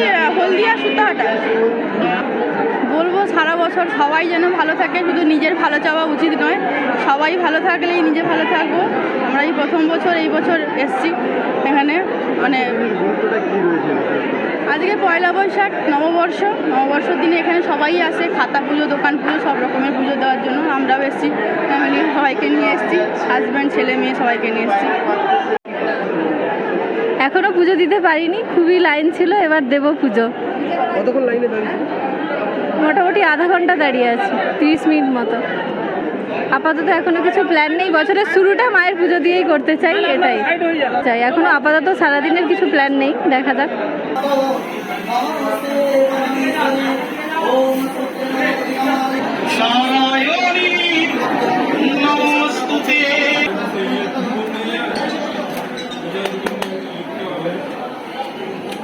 আহ, হলদিয়া সুতাহাটা বলব সারা বছর সবাই যেন ভালো থাকে শুধু নিজের ভালো চাওয়া উচিত নয় সবাই ভালো থাকলেই নিজে ভালো থাকব। আমরা এই প্রথম বছর এই বছর এসছি এখানে মানে আজকে পয়লা বৈশাখ নববর্ষ। নববর্ষের দিনে এখানে সবাই আসে খাতা পুজো দোকান পুজো সব রকমের পুজো দেওয়ার জন্য। আমরাও এসেছি ফ্যামিলি সবাইকে নিয়ে এসেছি হাজব্যান্ড ছেলে মেয়ে সবাইকে নিয়ে এসেছি। এখনও পুজো দিতে পারিনি খুবই লাইন ছিল এবার দেবো পুজো। কতক্ষণ লাইনে মোটামুটি আধা ঘণ্টা দাঁড়িয়ে আছি তিরিশ মিনিট মতো। আপাতত এখনও কিছু প্ল্যান নেই বছরের শুরুটা মায়ের পুজো দিয়েই করতে চাই এটাই। চাই এখনও আপাতত সারাদিনের কিছু প্ল্যান নেই দেখা যাক। নমস্তুতে।